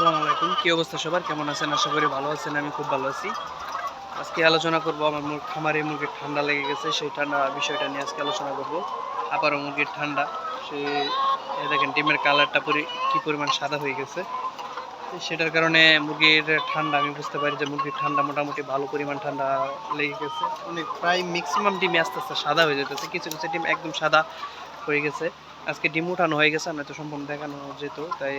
আসসালামু আলাইকুম। কি অবস্থা সবার? কেমন আছেন? আশা করি ভালো আছেন, আমি খুব ভালো আছি। আজকে আলোচনা করব আমার মুর- খামারে মুরগির ঠান্ডা লেগে গেছে, সেই ঠান্ডা বিষয়টা নিয়ে আজকে আলোচনা করব। আবারও মুরগির ঠান্ডা, সে দেখেন, ডিমের কালারটা পরি কি পরিমাণ সাদা হয়ে গেছে। সেটার কারণে মুরগির ঠান্ডা, আমি বুঝতে পারি যে মুরগির ঠান্ডা মোটামুটি ভালো পরিমাণ ঠান্ডা লেগে গেছে। অনেক প্রায় ম্যাক্সিমাম ডিমে আস্তে আস্তে সাদা হয়ে যেতেছে। কিছু কিছু ডিম একদম সাদা হয়ে গেছে। আজকে ডিম উঠানো হয়ে গেছে আমি তো সম্পূর্ণ দেখানো যেত। তাই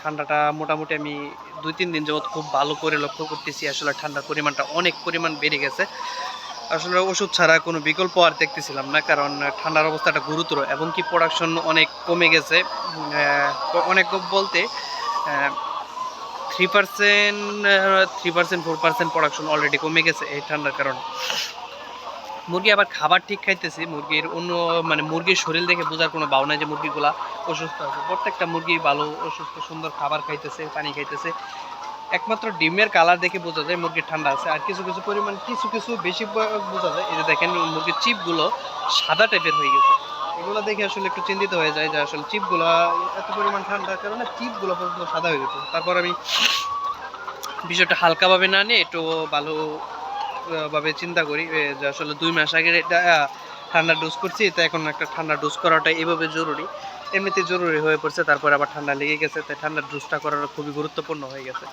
ঠান্ডাটা মোটামুটি আমি দুই, তিন দিন যাবত খুব ভালো করে লক্ষ্য করতেছি। আসলে ঠান্ডার পরিমাণটা অনেক পরিমাণ বেড়ে গেছে। আসলে ওষুধ ছাড়া কোনো বিকল্প আর দেখতেছিলাম না, কারণ ঠান্ডার অবস্থাটা গুরুতর এবং কি প্রোডাকশন অনেক কমে গেছে। অনেক বলতে three percent three percent four percent production already কমে গেছে এই ঠান্ডার কারণে। মুরগি আবার খাবার ঠিক খাইতেছি, মুরগির অন্য মানে মুরগির শরীর দেখে বোঝার কোনো ভাব নাই যে মুরগিগুলা অসুস্থ আছে। প্রত্যেকটা মুরগি ভালো, অসুস্থ, সুন্দর খাবার খাইতেছে, পানি খাইতেছে। একমাত্র ডিমের কালার দেখে বোঝা যায় মুরগির ঠান্ডা আছে। আর কিছু কিছু পরিমাণ, কিছু কিছু বেশি বোঝা যায়, এই যে দেখেন মুরগির চিপগুলো সাদা টাইপের হয়ে গেছে। এগুলো দেখে আসলে একটু চিন্তিত হয়ে যায় যে আসলে চিপগুলো এত পরিমাণ ঠান্ডার কারণে চিপগুলো পর্যন্ত সাদা হয়ে গেছে। তারপর আমি বিষয়টা হালকাভাবে না নিয়ে একটু ভালো ভাবে চিন্তা করি যে আসলে দুই মাস আগে এটা ঠান্ডা ডোজ করছি, তো এখন একটা ঠান্ডা ডোজ করাটা এভাবে জরুরি। এমনিতে জরুরি হয়ে পড়ছে, তারপর আবার ঠান্ডা লেগে গেছে, তাই ঠান্ডার ডোজটা করাটা খুবই গুরুত্বপূর্ণ হয়ে গেছে।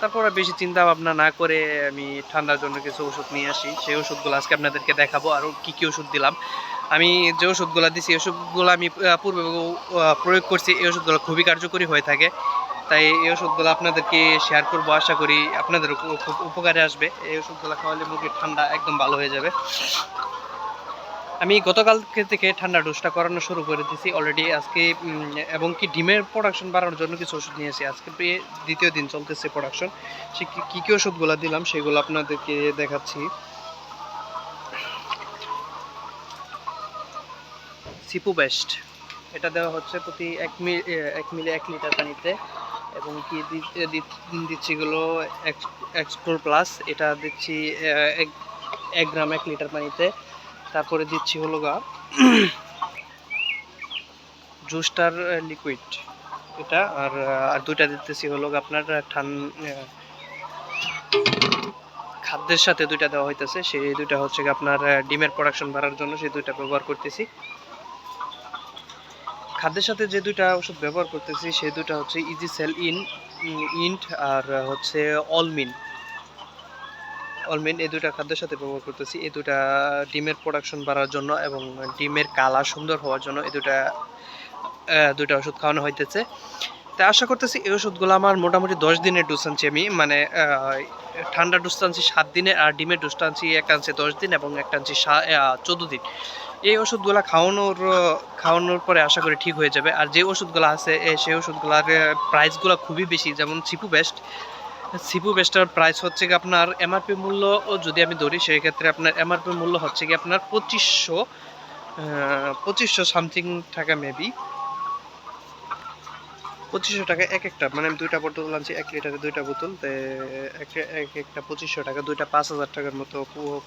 তারপর বেশি চিন্তা ভাবনা না করে আমি ঠান্ডার জন্য কিছু ওষুধ নিয়ে আসি। সেই ওষুধগুলো আজকে আপনাদেরকে দেখাবো আর কী কী ওষুধ দিলাম। আমি যে ওষুধগুলো দিছি, এই ওষুধগুলো আমি পূর্বে প্রয়োগ করছি, এই ওষুধগুলো খুবই কার্যকরী হয়ে থাকে। তাই এই ওষুধগুলো আপনাদেরকে শেয়ার করব, আশা করি আপনাদেরও খুব উপকারে আসবে। এই ওষুধগুলো খাওয়ালে মুরগির ঠান্ডা একদম ভালো হয়ে যাবে। আমি গতকাল থেকে ঠান্ডা ডোজটা করানো শুরু করে দিয়েছি অলরেডি আজকে এবং কি ডিমের প্রোডাকশন বাড়ানোর জন্য কিছু ওষুধ নিয়েছি আজকে দ্বিতীয় দিন চলতেছে প্রোডাকশন সে কী কী ওষুধগুলো দিলাম সেগুলো আপনাদেরকে দেখাচ্ছি। সিপু বেস্ট এটা দেওয়া হচ্ছে প্রতি এক মিলি এক মিলি এক লিটার পানিতে। এবং কি দিচ্ছি এগুলো এক্সপ্লোর প্লাস এটা দিচ্ছি এক গ্রাম এক লিটার পানিতে। তারপরে দিচ্ছি হলো গা জুসটার লিকুইড এটা, আর আর দুইটা দিতেছি হলো আপনার ঠান খাদ্যের সাথে দুইটা দেওয়া হইতেছে। সেই দুইটা হচ্ছে আপনার ডিমের প্রোডাকশন বাড়ার জন্য সেই দুইটা ব্যবহার করতেছি। খাদ্যের সাথে যে দুইটা ওষুধ ব্যবহার করতেছি, সে দুটা হচ্ছে ইজি সেল ইন ইন্ট আর হচ্ছে অলমিন অলমিন এই দুটা খাদ্যের সাথে ব্যবহার করতেছি। এই দুটা ডিমের প্রোডাকশন বাড়ার জন্য এবং ডিমের কালার সুন্দর হওয়ার জন্য এই দুটা দুটা ওষুধ খাওয়ানো হইতেছে। তা আশা করতেছি এই ওষুধগুলো আমার মোটামুটি দশ দিনের ডোজ আনছি আমি। মানে ঠান্ডা ডোজ আনছি সাত দিনে আর ডিমের ডোজটা আনছি একটা আনছি দশ দিন এবং একটা আনছি চোদ্দ দিন। এই ওষুধগুলো খাওয়ানোর খাওয়ানোর পরে আশা করি ঠিক হয়ে যাবে। আর যে ওষুধগুলো আছে সেই ওষুধগুলোর প্রাইসগুলো খুবই বেশি। যেমন সিপু বেস্ট সিপু বেস্টার প্রাইস হচ্ছে কি আপনার এমআরপি মূল্য যদি আমি ধরি, সেই ক্ষেত্রে আপনার এমআরপি মূল্য হচ্ছে কি আপনার পঁচিশশো পঁচিশশো সামথিং টাকা মেবি পঁচিশশো টাকা এক একটা। মানে আমি দুইটা বোতল আনছি, এক লিটারে দুইটা বোতল। এক এক একটা পঁচিশশো টাকা, দুইটা পাঁচ হাজার টাকার মতো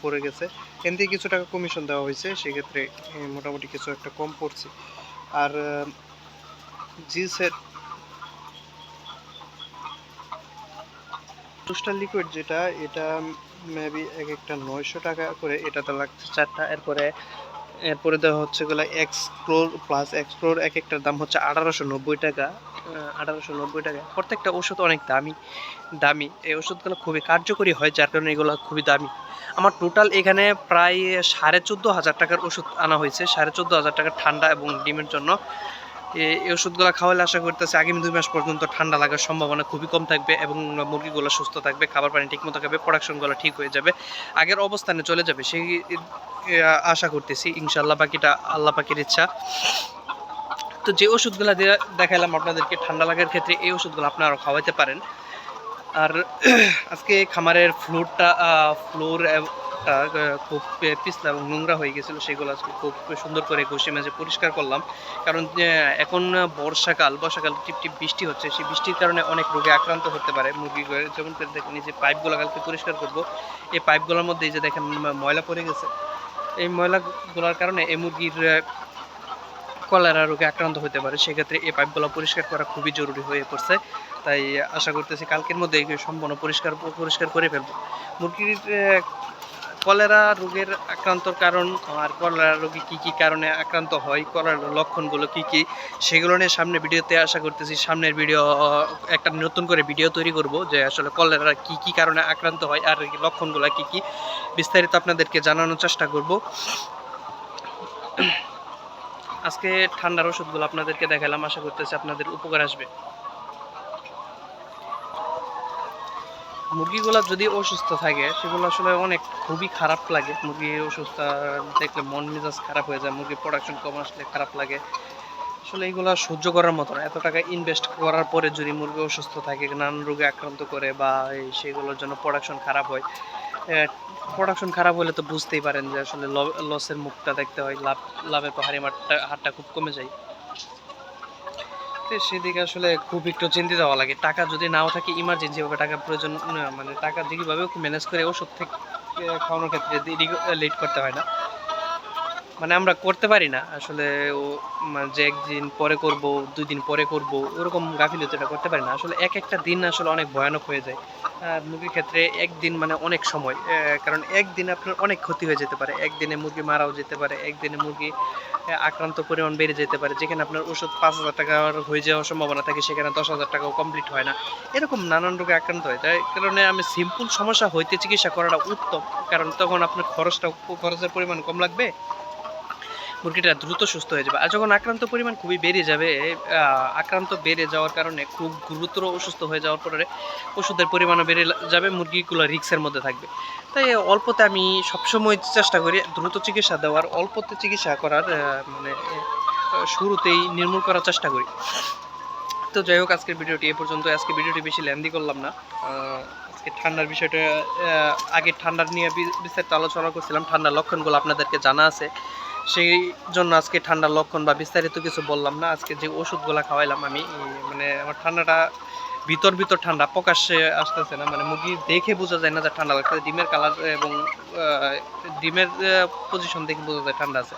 পড়ে গেছে। এন কিছু টাকা কমিশন দেওয়া হয়েছে, সেক্ষেত্রে মোটামুটি কিছু একটা কম পড়ছে। আর জি সেট টুস্টার লিকুইড যেটা, এটা মেবি এক একটা নয়শো টাকা করে। এটাতে লাগছে চারটা। এরপরে এরপরে দেওয়া হচ্ছে গুলো এক্সপ্লোর প্লাস এক্সপ্লোর এক একটার দাম হচ্ছে আঠারোশো নব্বই টাকা। আঠারোশো নব্বই টাকা প্রত্যেকটা ওষুধ অনেক দামি দামি। এই ওষুধগুলো খুবই কার্যকরী হয়, যার কারণে এগুলো খুবই দামি। আমার টোটাল এখানে প্রায় সাড়ে চোদ্দ হাজার টাকার ওষুধ আনা হয়েছে। সাড়ে চোদ্দ হাজার টাকার ঠান্ডা এবং ডিমের জন্য। এই ওষুধগুলো খাওয়ালে আশা করতেছে আগামী দুই মাস পর্যন্ত ঠান্ডা লাগার সম্ভাবনা খুবই কম থাকবে এবং মুরগিগুলো সুস্থ থাকবে, খাবার পানি ঠিক মতো খাবে প্রোডাকশনগুলো ঠিক হয়ে যাবে, আগের অবস্থানে চলে যাবে। সেই আশা করতেছি ইনশাল্লাহ বাকিটা আল্লাহ পাকির ইচ্ছা। তো যে ওষুধগুলো দেখালাম আপনাদেরকে, ঠান্ডা লাগার ক্ষেত্রে এই ওষুধগুলো আপনারা খাওয়াইতে পারেন। আর আজকে খামারের ফ্লোরটা ফ্লোর খুব পিছলা এবং নোংরা হয়ে গেছিল, সেগুলো আজকে খুব সুন্দর করে ঘষে মেজে পরিষ্কার করলাম। কারণ এখন বর্ষাকাল বর্ষাকাল টিপ টিপ বৃষ্টি হচ্ছে, সেই বৃষ্টির কারণে অনেক রোগে আক্রান্ত হতে পারে মুরগি যেমন করে দেখেন যে পাইপগুলো কালকে পরিষ্কার করব, এই পাইপগুলোর মধ্যে এই যে দেখেন ময়লা পড়ে গেছে। এই ময়লাগুলোর কারণে এই মুরগির কলেরা রোগে আক্রান্ত হতে পারে, সেক্ষেত্রে এই পাইপগুলো পরিষ্কার করা খুবই জরুরি হয়ে পড়ছে। তাই আশা করতেছি কালকের মধ্যে সম্পূর্ণ পরিষ্কার পরিষ্কার করে ফেলব। মুরগির কলেরা রোগের আক্রান্তর কারণ আর কলেরা রোগে কি কি কারণে আক্রান্ত হয়, কলেরার লক্ষণগুলো কি কি, সেগুলো নিয়ে সামনে ভিডিওতে আশা করতেছি। সামনের ভিডিও, একটা নতুন করে ভিডিও তৈরি করব যে আসলে কলেরা কি কি কারণে আক্রান্ত হয় আর লক্ষণগুলো কি কি, বিস্তারিত আপনাদেরকে জানানোর চেষ্টা করব। আজকে ঠান্ডার ওষুধগুলো আপনাদেরকে দেখালাম, আশা করতেছি আপনাদের উপকার আসবে। মুরগিগুলো যদি অসুস্থ থাকে, সেগুলো আসলে অনেক খুবই খারাপ লাগে। মুরগির অসুস্থ, দেখলে মন মেজাজ খারাপ হয়ে যায়, মুরগির প্রোডাকশন কম আসলে খারাপ লাগে। আসলে এগুলো সহ্য করার মতো না। এত টাকা ইনভেস্ট করার পরে যদি মুরগি অসুস্থ থাকে, নানান রোগে আক্রান্ত করে বা সেগুলোর জন্য প্রোডাকশন খারাপ হয় প্রোডাকশন খারাপ হলে তো বুঝতেই পারেন যে আসলে লসের মুখটা দেখতে হয়, লাভ, লাভের পাহাড়ি মাঠটা হারটা খুব কমে যায়। তো সেদিকে আসলে খুব একটু চিন্তিত হওয়া লাগে। টাকা যদি নাও থাকে ইমার্জেন্সি ভাবে টাকা প্রয়োজন মানে টাকা যেভাবে ম্যানেজ করে ওষুধ থেকে খাওয়ানোর ক্ষেত্রে লেট করতে হয় না। মানে আমরা করতে পারি না। আসলে ও মানে যে একদিন পরে করব, দুই দিন পরে করব, ওরকম গাফিলতিটা করতে পারি না। আসলে এক একটা দিন আসলে অনেক ভয়ানক হয়ে যায়। মুরগির ক্ষেত্রে একদিন মানে অনেক সময় কারণ একদিনে আপনার অনেক ক্ষতি হয়ে যেতে পারে। একদিনে মুরগি মারাও যেতে পারে, একদিনে মুরগি আক্রান্ত পরিমাণ বেড়ে যেতে পারে। যেখানে আপনার ওষুধ পাঁচ হাজার টাকার হয়ে যাওয়ার সম্ভাবনা থাকে, সেখানে দশ হাজার টাকাও কমপ্লিট হয় না। এরকম নানান রোগে আক্রান্ত হয়। তাই কারণে আমি সিম্পল সমস্যা হইতে চিকিৎসা করাটা উত্তম। কারণ তখন আপনার খরচটা, খরচের পরিমাণ কম লাগবে। মুরগিটা দ্রুত সুস্থ হয়ে যাবে। আর যখন আক্রান্ত পরিমাণ খুবই বেড়ে যাবে আক্রান্ত বেড়ে যাওয়ার কারণে খুব গুরুতর অসুস্থ হয়ে যাওয়ার পরে ওষুধের পরিমাণও বেড়ে যাবে, মুরগিগুলো রিক্সের মধ্যে থাকবে। তাই অল্পতে আমি সবসময় চেষ্টা করি দ্রুত চিকিৎসা দেওয়ার, অল্পতে চিকিৎসা করার মানে শুরুতেই নির্মূল করার চেষ্টা করি। তো যাই হোক, আজকের ভিডিওটি এ পর্যন্ত আজকে ভিডিওটি বেশি লেন্দি করলাম না। আজকে ঠান্ডার বিষয়টা আগে ঠান্ডার নিয়ে বিস্তারিত আলোচনা করছিলাম। ঠান্ডার লক্ষণগুলো আপনাদেরকে জানা আছে। সেই জন্য আজকে ঠান্ডার লক্ষণ বা বিস্তারিত কিছু বললাম না। আজকে যে ওষুধগুলো খাওয়াইলাম আমি মানে আমার ঠান্ডাটা ভিতর ভিতর ঠান্ডা, প্রকাশ্যে আসতেছে না। মানে মুরগি দেখে বোঝা যায় না যে ঠান্ডা লাগছে ডিমের কালার এবং ডিমের পজিশন দেখে বোঝা যায় ঠান্ডা আছে।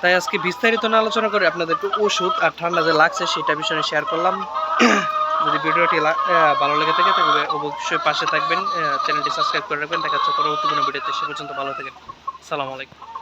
তাই আজকে বিস্তারিত না আলোচনা করে আপনাদেরকে ওষুধ আর ঠান্ডা যে লাগছে সেটা বিষয়ে শেয়ার করলাম। যদি ভিডিওটি ভালো লেগে থাকে তাহলে অবশ্যই পাশে থাকবেন চ্যানেলটি সাবস্ক্রাইব করে রাখবেন। দেখা হচ্ছে পরবর্তী কোনো ভিডিওতে। সে পর্যন্ত ভালো থাকেন। সালাম আলাইকুম।